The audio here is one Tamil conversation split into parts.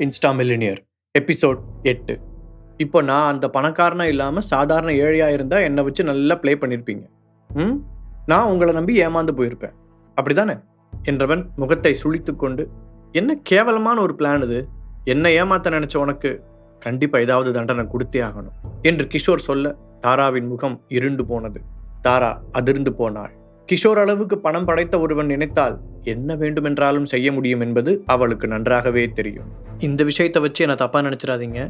இன்ஸ்டா மில்லினியர் எபிசோட் எட்டு. இப்போ நான் அந்த பணக்காரனா இல்லாமல் சாதாரண ஏழையாக இருந்தால் என்னை வச்சு நல்லா ப்ளே பண்ணியிருப்பீங்க ம்? நான் உங்களை நம்பி ஏமாந்து போயிருப்பேன். அப்படிதானே? என்றவன் முகத்தை சுழித்து கொண்டு என்ன கேவலமான ஒரு பிளான் இது. என்ன ஏமாத்த நினச்ச உனக்கு கண்டிப்பாக ஏதாவது தண்டனை கொடுத்தே ஆகணும். என்று கிஷோர் சொல்ல தாராவின் முகம் இருண்டு போனது. தாரா அதிர்ந்து போனாள். கிஷோர் அளவுக்கு பணம் படைத்த ஒருவன் நினைத்தால் என்ன வேண்டுமென்றாலும் செய்ய முடியும் என்பது அவளுக்கு நன்றாகவே தெரியும். இந்த விஷயத்தை வச்சு என்னை தப்பா நினைச்சிடாதீங்க.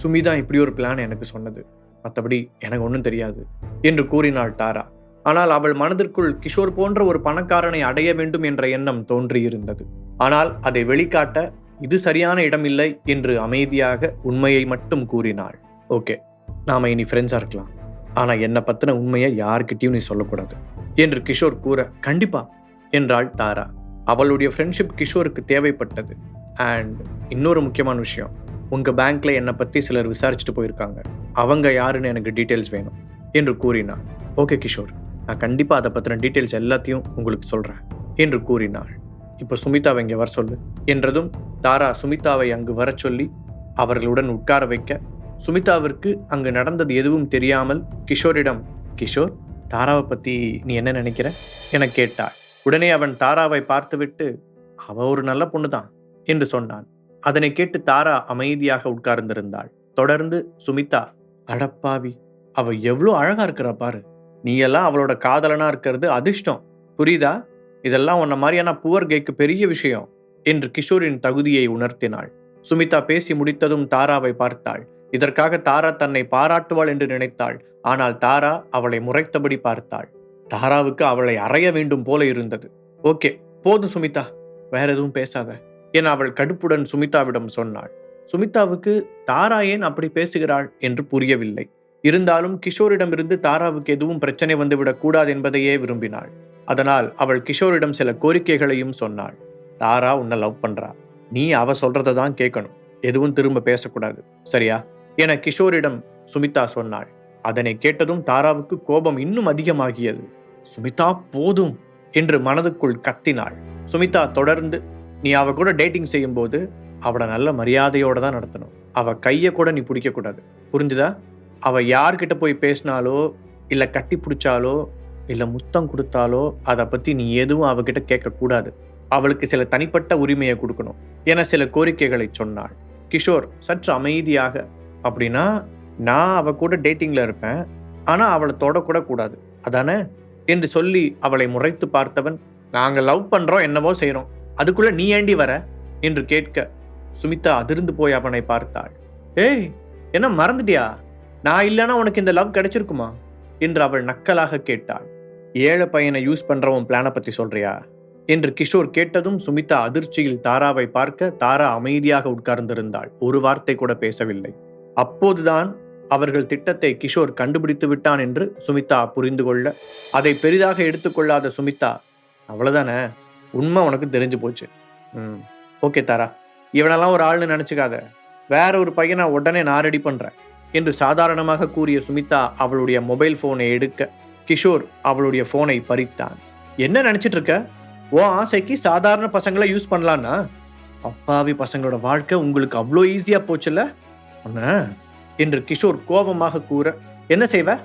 சுமிதா இப்படி ஒரு பிளான் எனக்கு சொன்னது. மற்றபடி எனக்கு ஒன்றும் தெரியாது என்று கூறினாள் தாரா. ஆனால் அவள் மனதிற்குள் கிஷோர் போன்ற ஒரு பணக்காரனை அடைய வேண்டும் என்ற எண்ணம் தோன்றியிருந்தது. ஆனால் அதை வெளிக்காட்ட இது சரியான இடமில்லை என்று அமைதியாக உண்மையை மட்டும் கூறினாள். ஓகே நாம இனி ஃப்ரெண்ட்ஸாக இருக்கலாம். ஆனால் என்னை பற்றின உண்மையை யார்கிட்டயும் நீ சொல்லக்கூடாது. என்று கிஷோர் கூற கண்டிப்பா என்றாள் தாரா. அவளுடைய ஃப்ரெண்ட்ஷிப் கிஷோருக்கு தேவைப்பட்டது. அண்ட் இன்னொரு முக்கியமான விஷயம். உங்கள் பேங்க்ல என்னை பற்றி சிலர் விசாரிச்சுட்டு போயிருக்காங்க. அவங்க யாருன்னு எனக்கு டீட்டெயில்ஸ் வேணும் என்று கூறினாள். ஓகே கிஷோர். நான் கண்டிப்பாக அதை பற்றின டீட்டெயில்ஸ் எல்லாத்தையும் உங்களுக்கு சொல்கிறேன் என்று கூறினாள். இப்போ சுமிதாவை இங்கே வர சொல்லு என்றதும் தாரா சுமிதாவை அங்கு வரச் சொல்லி அவர்களுடன் உட்கார வைக்க சுமிதாவிற்கு அங்கு நடந்தது எதுவும் தெரியாமல் கிஷோரிடம் கிஷோர் தாராவை பத்தி நீ என்ன நினைக்கிற? என கேட்டாள். உடனே அவன் தாராவை பார்த்துவிட்டு அவ ஒரு நல்ல பொண்ணு தான் என்று சொன்னான். அதனை கேட்டு தாரா அமைதியாக உட்கார்ந்திருந்தாள். தொடர்ந்து சுமிதா அடப்பாவி அவ எவ்வளோ அழகா இருக்கிறா பாரு. நீ எல்லாம் அவளோட காதலனா இருக்கிறது அதிர்ஷ்டம். புரியுதா? இதெல்லாம் உன்ன மாதிரியான புவர் கேக்கு பெரிய விஷயம் என்று கிஷோரின் தகுதியை உணர்த்தினாள். சுமிதா பேசி முடித்ததும் தாராவை பார்த்தாள். இதற்காக தாரா தன்னை பாராட்டுவாள் என்று நினைத்தாள். ஆனால் தாரா அவளை முறைத்தபடி பார்த்தாள். தாராவுக்கு அவளை அறைய வேண்டும் போல இருந்தது. ஓகே போதும் சுமிதா. வேற எதுவும் பேசாத என அவள் கடுப்புடன் சுமிதாவிடம் சொன்னாள். சுமிதாவுக்கு தாரா ஏன் அப்படி பேசுகிறாள் என்று புரியவில்லை. இருந்தாலும் கிஷோரிடமிருந்து தாராவுக்கு எதுவும் பிரச்சனை வந்துவிடக் கூடாது என்பதையே விரும்பினாள். அதனால் அவள் கிஷோரிடம் சில கோரிக்கைகளையும் சொன்னாள். தாரா உன்னை லவ் பண்றா. நீ அவ சொல்றதை தான் கேட்கணும். எதுவும் திரும்ப பேசக்கூடாது. சரியா? என கிஷோரிடம் சுமிதா சொன்னாள். அதனை கேட்டதும் தாராவுக்கு கோபம் இன்னும் அதிகமாகியது. சுமிதா போதும் என்று மனதுக்குள் கத்தினாள். சுமிதா தொடர்ந்து நீ அவ கூட டேட்டிங் செய்யும்போது அவளை நல்ல மரியாதையோட தான் நடத்தணும். அவ கையை கூட நீ பிடிக்க கூடாது புரிஞ்சுதா? அவ யார்கிட்ட போய் பேசினாலோ இல்லை கட்டி பிடிச்சாலோ இல்லை முத்தம் கொடுத்தாலோ அதை பத்தி நீ எதுவும் அவகிட்ட கேட்கக்கூடாது. அவளுக்கு சில தனிப்பட்ட உரிமையை கொடுக்கணும் என சில கோரிக்கைகளை சொன்னாள். கிஷோர் சற்று அமைதியாக அப்படின்னா நான் அவ கூட டேட்டிங்கில் இருப்பேன். ஆனால் அவளை தொடக்கூட கூடாது அதானே? என்று சொல்லி அவளை முறைத்து பார்த்தவன் நாங்கள் லவ் பண்ணுறோம் என்னவோ செய்கிறோம் அதுக்குள்ளே நீ ஏண்டி வர? என்று கேட்க சுமிதா அதிர்ந்து போய் அவனை பார்த்தாள். ஏய் என்ன மறந்துட்டியா? நான் இல்லைன்னா உனக்கு இந்த லவ் கிடைச்சிருக்குமா? என்று அவள் நக்கலாக கேட்டாள். ஏழை பையனை யூஸ் பண்ணுறவன் பிளானை பற்றி சொல்றியா? என்று கிஷோர் கேட்டதும் சுமிதா அதிர்ச்சியில் தாராவை பார்க்க தாரா அமைதியாக உட்கார்ந்திருந்தாள். ஒரு வார்த்தை கூட பேசவில்லை. அப்போதுதான் அவர்கள் திட்டத்தை கிஷோர் கண்டுபிடித்து விட்டான் என்று சுமிதா புரிந்து கொள்ள அதை பெரிதாக எடுத்துக்கொள்ளாத சுமிதா அவ்வளோதானே உண்மை உனக்கு தெரிஞ்சு போச்சு. ம் ஓகே தாரா. இவனெல்லாம் ஒரு ஆள்னு நினச்சிக்காத. வேற ஒரு பையனை உடனே நான் ரெடி பண்ணுறேன் என்று சாதாரணமாக கூறிய சுமிதா அவளுடைய மொபைல் ஃபோனை எடுக்க கிஷோர் அவளுடைய ஃபோனை பறித்தான். என்ன நினச்சிட்டு இருக்க? ஓ ஆசைக்கு சாதாரண பசங்களை யூஸ் பண்ணலான்னா? அப்பாவி பசங்களோட வாழ்க்கை உங்களுக்கு அவ்வளோ ஈஸியாக போச்சுல்ல? உன்ன? என்று கிஷோர் கோபமாக கூற என்ன செய்வ?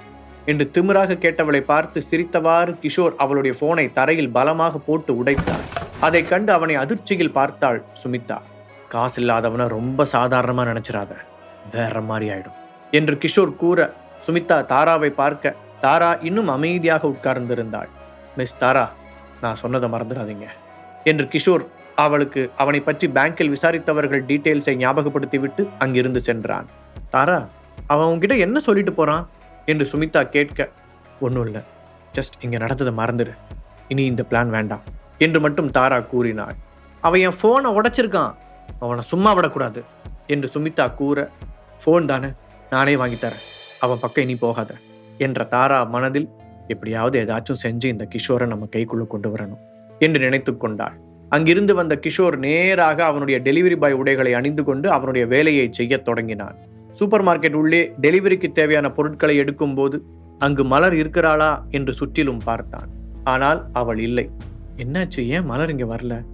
என்று திமிராக கேட்டவளை பார்த்து சிரித்தவாறு கிஷோர் அவளுடைய போனை தரையில் பலமாக போட்டு உடைத்தார் அதை கண்டு அவனை அதிர்ச்சியில் பார்த்தாள் சுமிதா. காசு இல்லாதவனை ரொம்ப சாதாரணமா நினைச்சிடாத வேற மாதிரி ஆயிடும். என்று கிஷோர் கூற சுமிதா தாராவை பார்க்க தாரா இன்னும் அமைதியாக உட்கார்ந்திருந்தாள். மிஸ் தாரா நான் சொன்னதை மறந்துடாதீங்க. என்று கிஷோர் அவளுக்கு அவனை பற்றி பேங்கில் விசாரித்தவர்கள் டீட்டெயில்ஸை ஞாபகப்படுத்திவிட்டு அங்கிருந்து சென்றான். தாரா அவன் உங்ககிட்ட என்ன சொல்லிட்டு போறான்? என்று சுமிதா கேட்க ஒன்றும் இல்லை. ஜஸ்ட் இங்கே நடந்ததை மறந்துடு இனி இந்த பிளான் வேண்டாம். என்று மட்டும் தாரா கூறினாள். அவன் என் ஃபோனை உடைச்சிருக்கான். அவனை சும்மா விடக்கூடாது. என்று சுமிதா கூற ஃபோன் தானே நானே வாங்கித்தரேன் அவன் பக்கம் இனி போகாத. என்ற தாரா மனதில் எப்படியாவது ஏதாச்சும் செஞ்சு இந்த கிஷோரை நம்ம கைக்குள்ளே கொண்டு வரணும். என்று நினைத்து கொண்டாள். அங்கிருந்து வந்த கிஷோர் நேராக அவனுடைய டெலிவரி பாய் உடைகளை அணிந்து கொண்டு அவனுடைய வேலையை செய்யத் தொடங்கினான். சூப்பர் மார்க்கெட் உள்ளே டெலிவரிக்கு தேவையான பொருட்களை எடுக்கும்போது அங்கு மலர் இருக்கிறாளா? என்று சுற்றிலும் பார்த்தான். ஆனால் அவள் இல்லை. என்னாச்சு? ஏன் மலர் இங்கே வரல?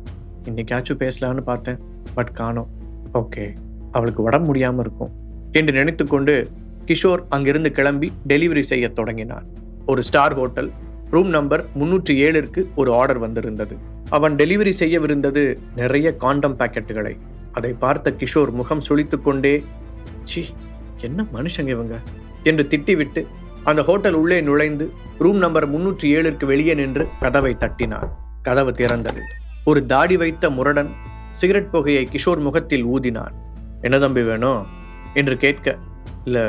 இன்னைக்காச்சும் பேசலான்னு பார்த்தேன். பட் காணோம். ஓகே. அவளுக்கு உடம்பு முடியாமல் இருக்கும். என்று நினைத்துக்கொண்டு கிஷோர் அங்கிருந்து கிளம்பி டெலிவரி செய்ய தொடங்கினான். ஒரு ஸ்டார் ஹோட்டல் ரூம் நம்பர் முன்னூற்றி ஏழிற்கு ஒரு ஆர்டர் வந்திருந்தது. அவன் டெலிவரி செய்யவிருந்தது நிறைய காண்டம் பாக்கெட்டுகளை. அதை பார்த்த கிஷோர் முகம் சுழித்து கொண்டே சி என்ன மனுஷங்க இவங்க? என்று திட்டிவிட்டு அந்த ஹோட்டல் உள்ளே நுழைந்து ரூம் நம்பர் முன்னூற்றி ஏழிற்கு வெளியே நின்று கதவை தட்டினார் கதவு திறந்தது. ஒரு தாடி வைத்த முரடன் சிகரெட் புகையை கிஷோர் முகத்தில் ஊதினான். என்ன தம்பி வேணும்? என்று கேட்க இல்லை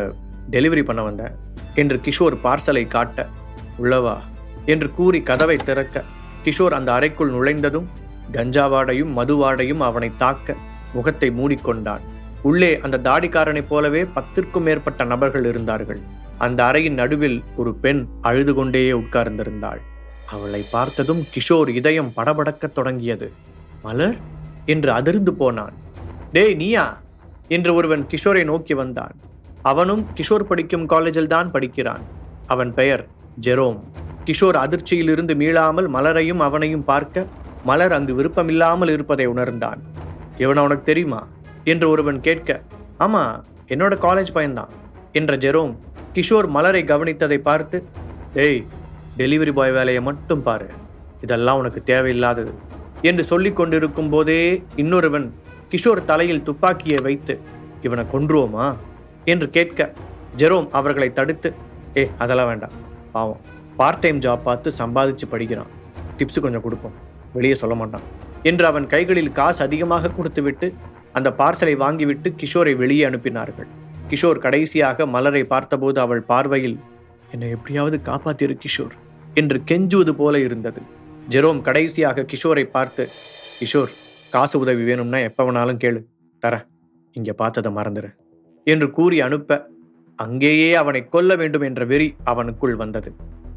டெலிவரி பண்ண வந்தேன். என்று கிஷோர் பார்சலை காட்ட உள்ளவா? என்று கூறி கதவை திறக்க கிஷோர் அந்த அறைக்குள் நுழைந்ததும் கஞ்சாவாடையும் மதுவாடையும் அவனை தாக்க முகத்தை மூடிக்கொண்டான். உள்ளே அந்த தாடிக்காரனைப் போலவே பத்திற்கும் மேற்பட்ட நபர்கள் இருந்தார்கள். அந்த அறையின் நடுவில் ஒரு பெண் அழுது கொண்டே உட்கார்ந்திருந்தாள். அவளை பார்த்ததும் கிஷோர் இதயம் படபடக்கத் தொடங்கியது. மலர்! என்று அதிர்ந்து போனான். டேய் நீயா? என்று ஒருவன் கிஷோரை நோக்கி வந்தான். அவனும் கிஷோர் படிக்கும் காலேஜில் தான் படிக்கிறான். அவன் பெயர் ஜெரோம். கிஷோர் அதிர்ச்சியிலிருந்து மீளாமல் மலரையும் அவனையும் பார்க்க மலர் அங்கு விருப்பமில்லாமல் இருப்பதை உணர்ந்தான். இவன் உனக்கு தெரியுமா? என்று ஒருவன் கேட்க ஆமா என்னோட காலேஜ் பையன்தான். என்ற ஜெரோம் கிஷோர் மலரை கவனித்ததை பார்த்து ஏய் டெலிவரி பாய் வேலையை மட்டும் பாரு. இதெல்லாம் உனக்கு தேவையில்லாதது. என்று சொல்லி கொண்டிருக்கும் போதே இன்னொருவன் கிஷோர் தலையில் துப்பாக்கியை வைத்து இவனை கொன்றுவோமா? என்று கேட்க ஜெரோம் அவர்களை தடுத்து ஏ அதெல்லாம் வேண்டாம். பாவம். பார்ட் டைம் ஜாப் பார்த்து சம்பாதிச்சு படிக்கிறான். டிப்ஸ் கொஞ்சம் கொடுப்போம். வெளியே சொல்ல மாட்டான். என்று அவன் கைகளில் காசு அதிகமாக கொடுத்துவிட்டு அந்த பார்சலை வாங்கிவிட்டு கிஷோரை வெளியே அனுப்பினார்கள். கிஷோர் கடைசியாக மலரை பார்த்தபோது அவள் பார்வையில் என்னை எப்படியாவது காப்பாத்திரு கிஷோர் என்று கெஞ்சுவது போல இருந்தது. ஜெரோம் கடைசியாக கிஷோரை பார்த்து கிஷோர் காசு உதவி வேணும்னா எப்போ வேணாலும் கேளு. தர இங்கே பார்த்ததை மறந்துரு என்று கூறி அனுப்ப அங்கேயே அவனை கொல்ல வேண்டும் என்ற வெறி அவனுக்குள் வந்தது.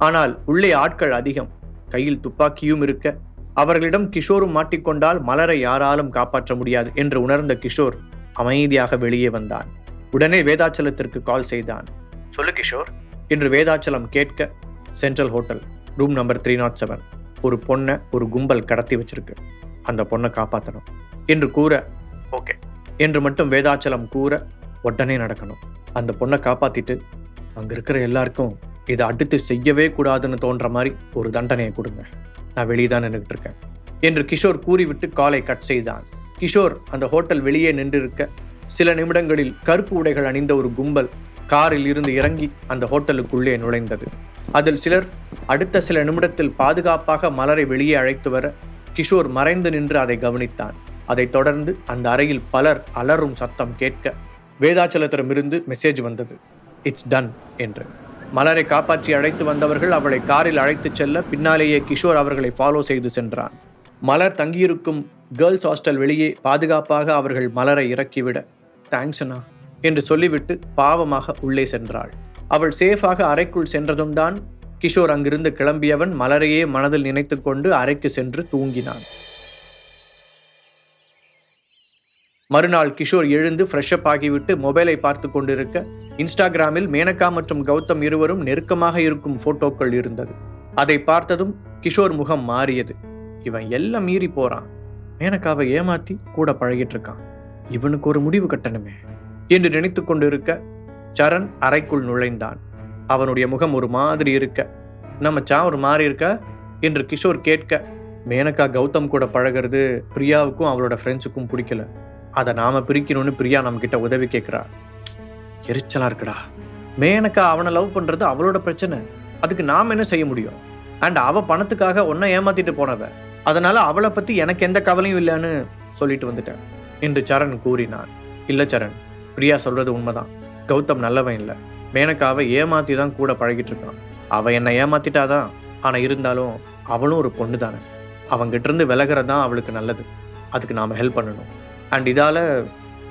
ஆனால் உள்ளே ஆட்கள் அதிகம். கையில் துப்பாக்கியும் இருக்க. அவர்களிடம் கிஷோரும் மாட்டிக்கொண்டால் மலரை யாராலும் காப்பாற்ற முடியாது என்று உணர்ந்த கிஷோர் அமைதியாக வெளியே வந்தான். உடனே வேதாச்சலத்திற்கு கால் செய்தான். சொல்லு கிஷோர் என்று வேதாச்சலம் கேட்க central hotel room number three naught seven ஒரு பொண்ணை ஒரு கும்பல் கடத்தி வச்சிருக்கு. அந்த பொண்ணை காப்பாற்றணும் என்று கூற ஓகே என்று மட்டும் வேதாச்சலம் கூற உடனே நடக்கணும். அந்த பொண்ணை காப்பாத்திட்டு அங்க இருக்கிற எல்லாருக்கும் இதை அடுத்து செய்யவே கூடாதுன்னு தோன்ற மாதிரி ஒரு தண்டனையை கொடுங்க. நான் வெளியே தான் நின்றுட்டு இருக்கேன் என்று கிஷோர் கூறிவிட்டு காலை கட் செய்தான். கிஷோர் அந்த ஹோட்டல் வெளியே நின்றிருக்க சில நிமிடங்களில் கருப்பு உடைகள் அணிந்த ஒரு கும்பல் காரில் இருந்து இறங்கி அந்த ஹோட்டலுக்குள்ளே நுழைந்தது. அதில் சிலர் அடுத்த சில நிமிடத்தில் பாதுகாப்பாக மலரை வெளியே அழைத்து வர கிஷோர் மறைந்து நின்று அதை கவனித்தான். அதைத் தொடர்ந்து அந்த அறையில் பலர் அலறும் சத்தம் கேட்க வேதாச்சலத்திடமிருந்து மெசேஜ் வந்தது. இட்ஸ் டன் என்று. மலரை காப்பாற்றி அழைத்து வந்தவர்கள் அவளை காரில் அழைத்துச் செல்ல பின்னாலேயே கிஷோர் அவர்களை ஃபாலோ செய்து சென்றான். மலர் தங்கியிருக்கும் கேர்ள்ஸ் ஹாஸ்டல் வெளியே பாதுகாப்பாக அவர்கள் மலரை இறக்கிவிட தேங்க்ஸ் அண்ணா என்று சொல்லிவிட்டு பாவமாக உள்ளே சென்றாள். அவள் சேஃபாக அறைக்குள் சென்றதும் தான் கிஷோர் அங்கிருந்து கிளம்பியவன் மலரையே மனதில் நினைத்துக்கொண்டு அறைக்கு சென்று தூங்கினான். மறுநாள் கிஷோர் எழுந்து ஃப்ரெஷ்அப் ஆகிவிட்டு மொபைலை பார்த்து கொண்டிருக்க இன்ஸ்டாகிராமில் மேனகா மற்றும் கௌதம் இருவரும் நெருக்கமாக இருக்கும் போட்டோக்கள் இருந்தது. அதை பார்த்ததும் கிஷோர் முகம் மாறியது. இவன் எல்லாம் மீறி போறான். மேனகாவை ஏமாத்தி கூட பழகிட்டு இருக்கான். இவனுக்கு ஒரு முடிவு கட்டணுமே. என்று நினைத்து கொண்டிருக்க சரண் அறைக்குள் நுழைந்தான். அவனுடைய முகம் ஒரு மாதிரி இருக்க நம்ம சா ஒரு மாதிரி இருக்க? என்று கிஷோர் கேட்க மேனகா கௌதம் கூட பழகிறது பிரியாவுக்கும் அவளோட ஃப்ரெண்ட்ஸுக்கும் பிடிக்கல. அதை நாம பிரிக்கணும்னு பிரியா நம்ம கிட்ட உதவி கேட்கிறா எரிச்சலாக இருக்குடா. மேனக்கா அவனை லவ் பண்ணுறது அவளோட பிரச்சனை. அதுக்கு நாம் என்ன செய்ய முடியும்? அண்ட் அவள் பணத்துக்காக ஒன்றை ஏமாத்திட்டு போனவ. அதனால் அவளை பற்றி எனக்கு எந்த கவலையும் இல்லைன்னு சொல்லிட்டு வந்துட்டேன். என்று சரண் கூறினான். இல்லை சரண் பிரியா சொல்கிறது உண்மைதான். கௌதம் நல்லவன் இல்லை. மேனக்காவை ஏமாற்றி தான் கூட பழகிட்டு இருக்கான். அவள் என்னை ஏமாத்திட்டாதான் ஆனால் இருந்தாலும் அவளும் ஒரு பொண்ணு தானே அவங்கிட்ட இருந்து விலகிறது தான் அவளுக்கு நல்லது. அதுக்கு நாம் ஹெல்ப் பண்ணணும். அண்ட் இதால்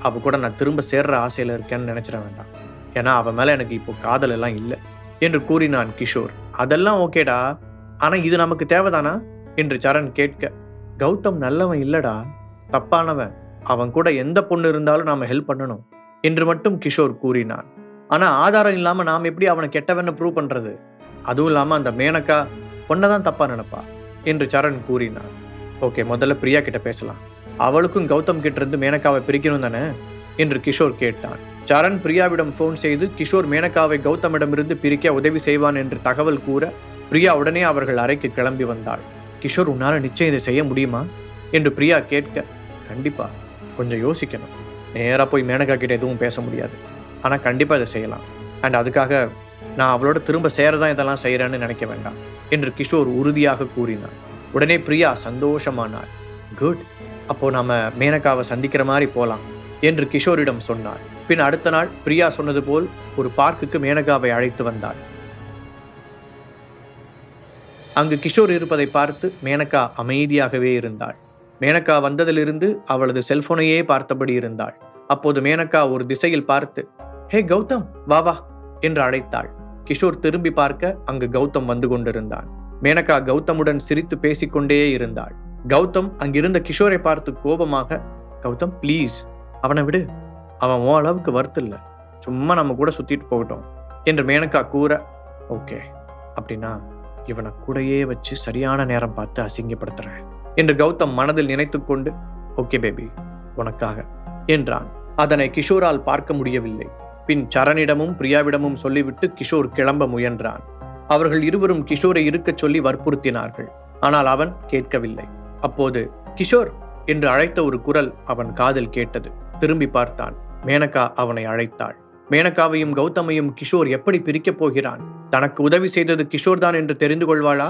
அவ கூட நான் திரும்ப சேர்ற ஆசையில் இருக்கேன்னு நினைச்சிட வேண்டாம். ஏன்னா அவன் மேலே எனக்கு இப்போ காதல் எல்லாம் இல்லை என்று கூறினான் கிஷோர். அதெல்லாம் ஓகேடா. ஆனால் இது நமக்கு தேவைதானா? என்று சரண் கேட்க கௌதம் நல்லவன் இல்லடா. தப்பானவன். அவன் கூட எந்த பொண்ணு இருந்தாலும் நாம் ஹெல்ப் பண்ணணும். என்று மட்டும் கிஷோர் கூறினான். ஆனால் ஆதாரம் இல்லாமல் நாம் எப்படி அவனை கெட்டவன்னு ப்ரூவ் பண்ணுறது அதுவும் இல்லாமல் அந்த மேனக்கா பொண்ணை தான் தப்பா நினைப்பா. என்று சரண் கூறினான். ஓகே முதல்ல பிரியா கிட்ட பேசலாம். அவளுக்கும் கௌதம் கிட்டிருந்து மேனகாவை பிரிக்கணும் தானே? என்று கிஷோர் கேட்டான். சரண் பிரியாவிடம் ஃபோன் செய்து கிஷோர் மேனகாவை கௌதமிடமிருந்து பிரிக்க உதவி செய்வான் என்று தகவல் கூற பிரியா உடனே அவர்கள் அறைக்கு கிளம்பி வந்தாள். கிஷோர் உன்னால் நிச்சயம் இதை செய்ய முடியுமா? என்று பிரியா கேட்க கண்டிப்பா. கொஞ்சம் யோசிக்கணும். நேராக போய் மேனகா கிட்ட எதுவும் பேச முடியாது. ஆனால் கண்டிப்பாக இதை செய்யலாம். அண்ட் அதுக்காக நான் அவளோட திரும்ப சேரதான் இதெல்லாம் செய்கிறேன்னு நினைக்க வேண்டாம். என்று கிஷோர் உறுதியாக கூறினார் உடனே பிரியா சந்தோஷமானாள். குட். அப்போ நாம மேனகாவை சந்திக்கிற மாதிரி போகலாம் என்று கிஷோரிடம் சொன்னாள் பின் அடுத்த நாள் பிரியா சொன்னது போல் ஒரு பார்க்குக்கு மேனகாவை அழைத்து வந்தாள். அங்கு கிஷோர் இருப்பதை பார்த்து மேனகா அமைதியாகவே இருந்தாள். மேனகா வந்ததிலிருந்து அவளது செல்போனையே பார்த்தபடி இருந்தாள். அப்போது மேனகா ஒரு திசையில் பார்த்து ஹே கௌதம் வா வா என்று அழைத்தாள். கிஷோர் திரும்பி பார்க்க அங்கு கௌதம் வந்து கொண்டிருந்தான். மேனகா கௌதமுடன் சிரித்து பேசிக்கொண்டே இருந்தாள். கௌதம் அங்கிருந்த கிஷோரை பார்த்து கோபமாக கௌதம் ப்ளீஸ் அவனை விடு. அவன் ஓ அளவுக்கு வருத்தில்ல சும்மா நம்ம கூட சுத்திட்டு போகட்டும். என்று மேனக்கா கூற ஓகே அப்படின்னா இவனை கூடயே வச்சு சரியான நேரம் பார்த்து அசிங்கப்படுத்துறேன். என்று கௌதம் மனதில் நினைத்துக்கொண்டு ஓகே பேபி உனக்காக என்றான். அதனை கிஷோரால் பார்க்க முடியவில்லை. பின் சரணிடமும் பிரியாவிடமும் சொல்லிவிட்டு கிஷோர் கிளம்ப முயன்றான். அவர்கள் இருவரும் கிஷோரை இருக்கச் சொல்லி வற்புறுத்தினார்கள். ஆனால் அவன் கேட்கவில்லை. அப்போது கிஷோர் என்று அழைத்த ஒரு குரல் அவன் காதில் கேட்டது. திரும்பி பார்த்தான். மேனகா அவனை அழைத்தாள். மேனகாவையும் கௌதமையும் கிஷோர் எப்படி பிரிக்கப் போகிறான்? தனக்கு உதவி செய்தது கிஷோர் தான் என்று தெரிந்து கொள்வாளா?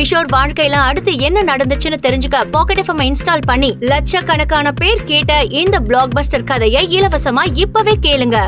கிஷோர் வாழ்க்கையில அடுத்து என்ன நடந்துச்சுன்னு தெரிஞ்சுக்க பாக்கெட் எஃப்எம் இன்ஸ்டால் பண்ணி லட்சக்கணக்கான பேர் கேட்ட இந்த பிளாக் பஸ்டர் கதையை இலவசமா இப்பவே கேளுங்க.